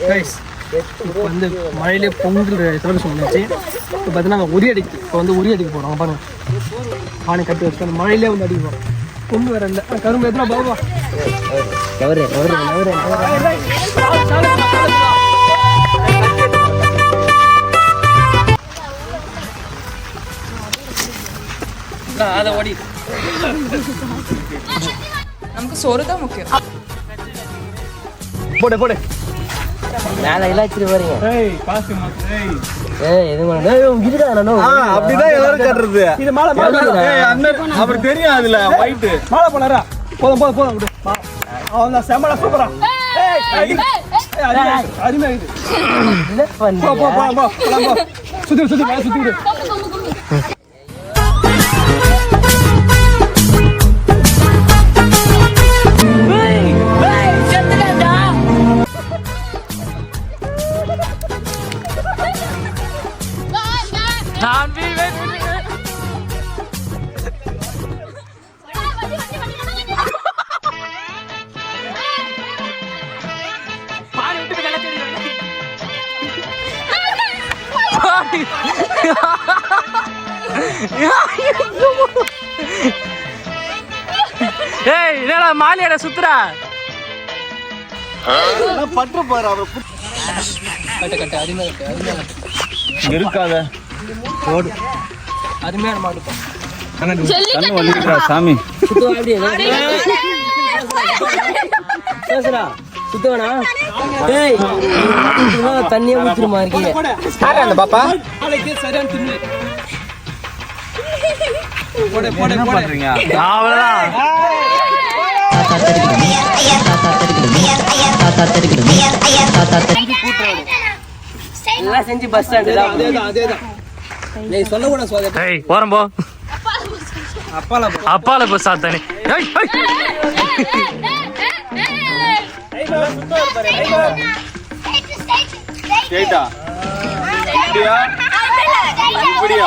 Guys இப்போ வந்து மழையிலே பொங்கல் தவிர சொன்னாச்சு இப்போ பார்த்தீங்கன்னா நாங்கள் உரி அடிக்கு இப்போ வந்து உரி அடிக்க போகிறோம் பாருங்க. பானை கட்டி வச்சுட்டு அந்த மழையிலே வந்து அடிக்க போகிறோம் பொண்ணு வேற இல்லை. கரும்பு எத்தனை? பாபா நவரு நவரு நவரு அதை ஓடி. நமக்கு சோறு தான் முக்கியம். போடு போடு. மேல இல்லாச்சிட்டு போறீங்க. ஏய் இது நானும் அப்படிதான் எல்லாரும் கட்டுறது. இது மாலை அவர் தெரியும் அதுல ஒயிட் மாலை போனாரா போதும் போதும் போதும் அவன் செம்மடா சூப்பரா. ஏய் அடி- ஏய், அருமையா இருக்கு, இருக்குது. சுத்தி சுத்தி சுத்தி விடு ஏய் என்னடா மாலியாட சுத்துறா? பற்று பாரு அவர் கட்டு கட்டு அருமையா கட்டு இருக்காத அருமையான மாடு. பா. கண்ணு வலிக்கிறா சாமி. சுத்துவா அப்படியே பேசுறா சுத்துவனா ஏய் சும்மா தண்ணியே ஊத்துருமா இருக்கீங்க அந்த பாப்பா? நாளைக்கு சரியான தின்னு. போடு போடு என்ன போடு. பண்றீங்க? அவ்வளவுதான். எல்லாம் செஞ்சு பஸ் ஸ்டாண்டு தான். அதேதான் அதேதான். நீ சொல்ல கூட சுவாதி ஏய் ஓரம் போ. அப்பால போ. அப்பால போ சாத்தானே. ஏய் ஏய். ஸ்ட்ரைட்டா இப்படியா? இப்படியா?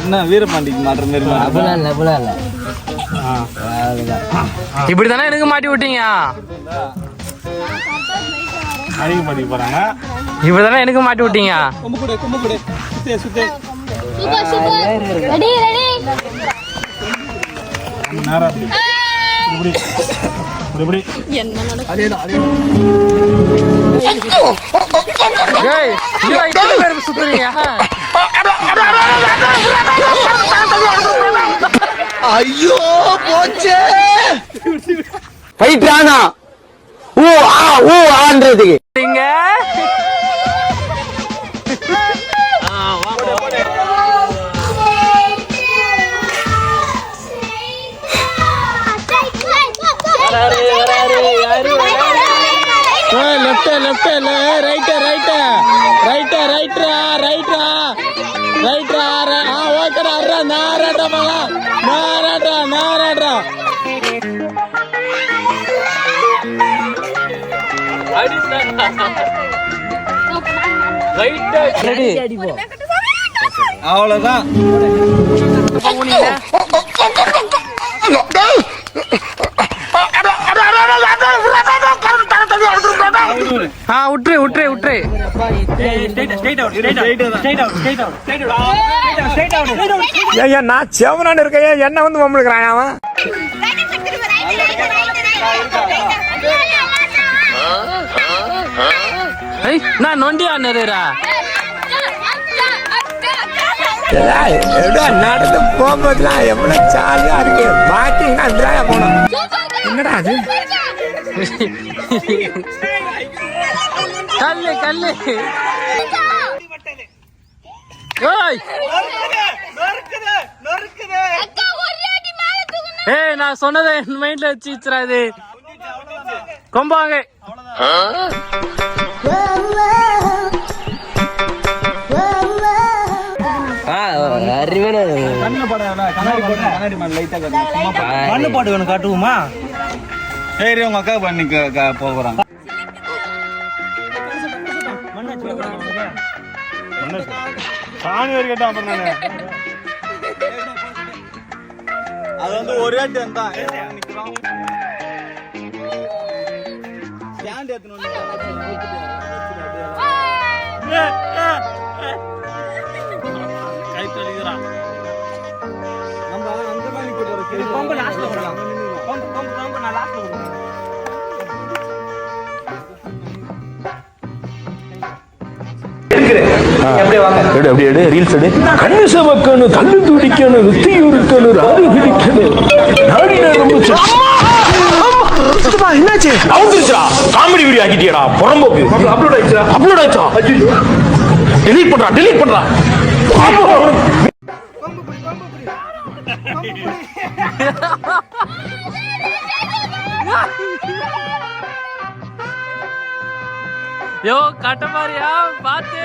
என்ன வீரபாண்டிக்கு மாட்டுற மாதிரி அப்படிலாம் இல்லை அப்படிலாம் இல்லை இப்படி தானே எனக்கு மாட்டி விட்டீங்க அதிகப்படுத்தி போறாங்க இப்படி தானே எனக்கு மாட்டி விட்டீங்க கொம்பு கொடு கொம்பு கொடு சுத்தே சுத்தே ரெடி ரெடி நேரம் இப்படி இப்படி அதேதான் அதேதான் ஏய் நீங்க இத்தனை பேர் சுத்துறீங்க போயிட்டானா ஊ ஆ ஊ ஆன்றதுக்கு நீங்க? Left left right right right ரைட்ரா ரைட்ரா. ரைட்ரா ஆ ஓகேடா அர்ரா நாராடா மகா நாராடா அவ்வளவுதான். ஆ விட்டுரு விட்டுரு ஐயா நான் செவனான்னு இருக்கேன் என்ன வந்து மம்மளுக்குறான் அவன்? நான் நொண்டி ஆனதுரா எவ்வளோ நடந்து போகும்போதுலாம் எவ்வளோ ஜாலியா இருக்கு. பாத்தீங்கன்னா அதுதான் போனோம். என்னடா அது? கல்லு கல்லு. ஏய். ஏய் நான் சொன்னதை என் மைண்ட்ல வச்சு வச்சிடாது. கொம்பாங்க கட்டு. மண்ணு பாட்டு வேணும் காட்டுவோமா? சரி உங்க அக்கா பண்ணி போகிறான் சாணி வரைக்கும் கேட்டான் அப்புறம் நானு. அது வந்து ஒரே டைம் தான். ஸ்டாண்ட் ஏத்தணும் எடு அப்படி எடு ரீல்ஸ் எடு. கண்ணு சமக்கணும் துடிக்கணும் ருத்தி உருக்கணும் ராகு பிடிக்கணும் நாடி நரம்பு என்னாச்சு அவுந்துருச்சா காமெடி வீடியோ ஆக்கிட்டியடா புறம்போக்கு. அப்லோட் ஆயிடுச்சா அப்லோட் ஆயிடுச்சா? டெலீட் பண்றா டெலீட் பண்றா. யோ கட்ட மாதிரியா பார்த்து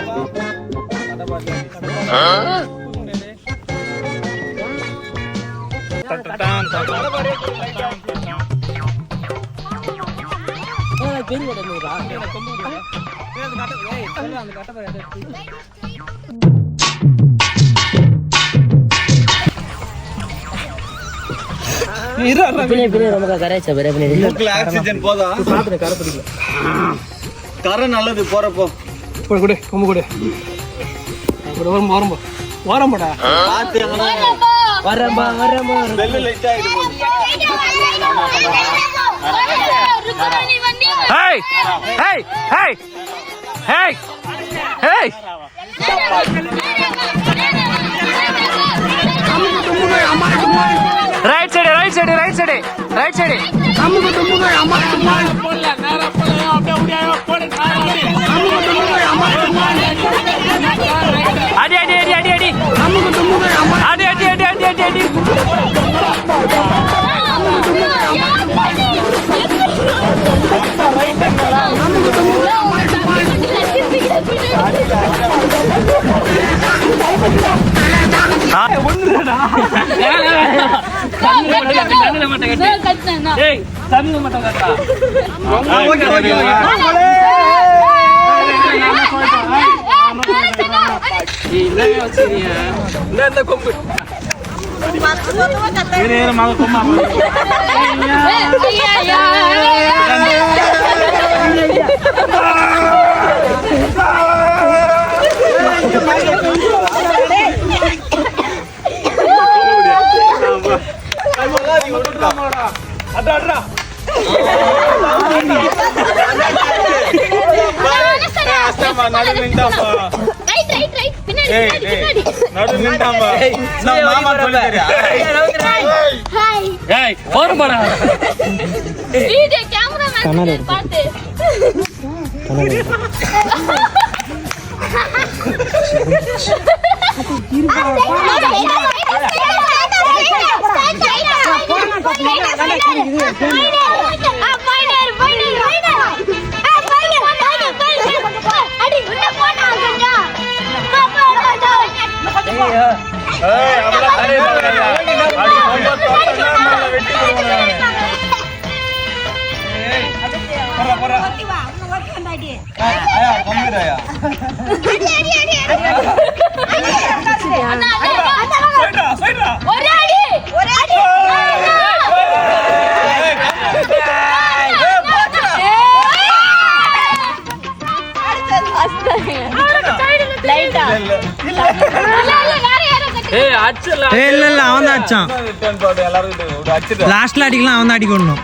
ஆக்சிஜன் போதா கரை நல்லது போறப்போ கொடு கொடு கொம்பு கொடு. போடு வரும் வரும் வரும் போடா பாத்து வரம்பா வரம்பா நெல்லு லைட் ஆயிடுது hey hey hey hey hey right side right side right side right side அம்முக தும்முக அம்மா சும்மா போடல நேரா போல அப்படியே அப்படியே போடு அம்முக தும்முக அம்மா சும்மா கொம்பு நின்டாமா நடு நின்டாமா ரைட் ரைட் ரைட் பின்னாடி பின்னாடி நடு நின்டாமா நான் மாமா சொல்லுறியா ஹாய் ஹாய் போறமாடா. வீடியோ கேமராமேன் பாத்து. இருப்பா இல்ல இல்ல அவன் தான் அடிச்சான் லாஸ்ட்ல அடிக்கலாம் அவன் தான் அடிக்கணும்